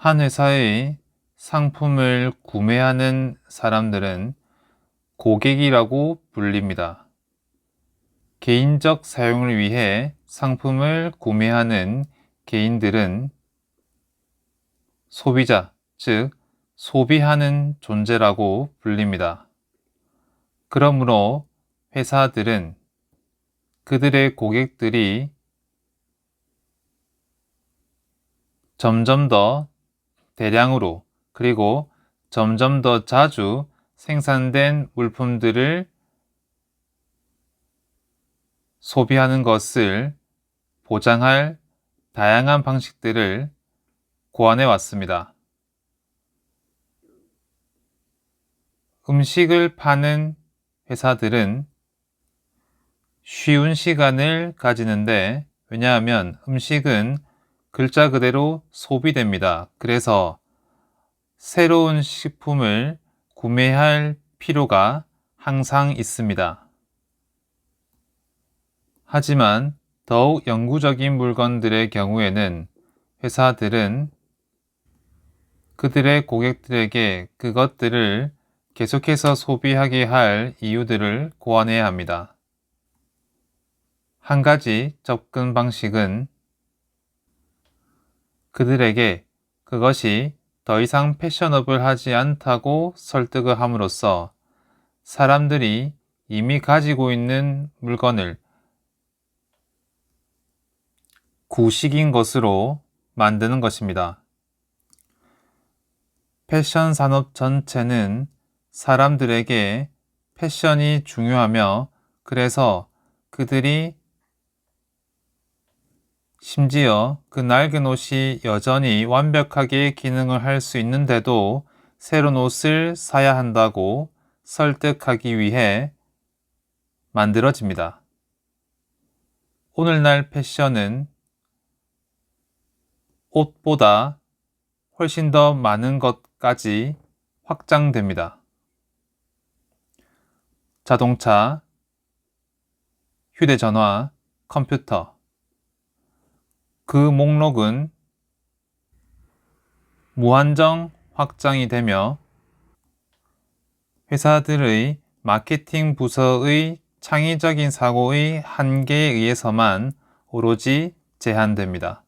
한 회사의 상품을 구매하는 사람들은 고객이라고 불립니다. 개인적 사용을 위해 상품을 구매하는 개인들은 소비자, 즉, 소비하는 존재라고 불립니다. 그러므로 회사들은 그들의 고객들이 점점 더 대량으로 그리고 점점 더 자주 생산된 물품들을 소비하는 것을 보장할 다양한 방식들을 고안해 왔습니다. 음식을 파는 회사들은 쉬운 시간을 가지는데 왜냐하면 음식은 글자 그대로 소비됩니다. 그래서 새로운 식품을 구매할 필요가 항상 있습니다. 하지만 더욱 영구적인 물건들의 경우에는 회사들은 그들의 고객들에게 그것들을 계속해서 소비하게 할 이유들을 고안해야 합니다. 한 가지 접근 방식은 그들에게 그것이 더 이상 패셔너블하지 않다고 설득을 함으로써 사람들이 이미 가지고 있는 물건을 구식인 것으로 만드는 것입니다. 패션 산업 전체는 사람들에게 패션이 중요하며 그래서 그들이 심지어 그 낡은 옷이 여전히 완벽하게 기능을 할 수 있는데도 새로운 옷을 사야 한다고 설득하기 위해 만들어집니다. 오늘날 패션은 옷보다 훨씬 더 많은 것까지 확장됩니다. 자동차, 휴대전화, 컴퓨터. 그 목록은 무한정 확장이 되며 회사들의 마케팅 부서의 창의적인 사고의 한계에 의해서만 오로지 제한됩니다.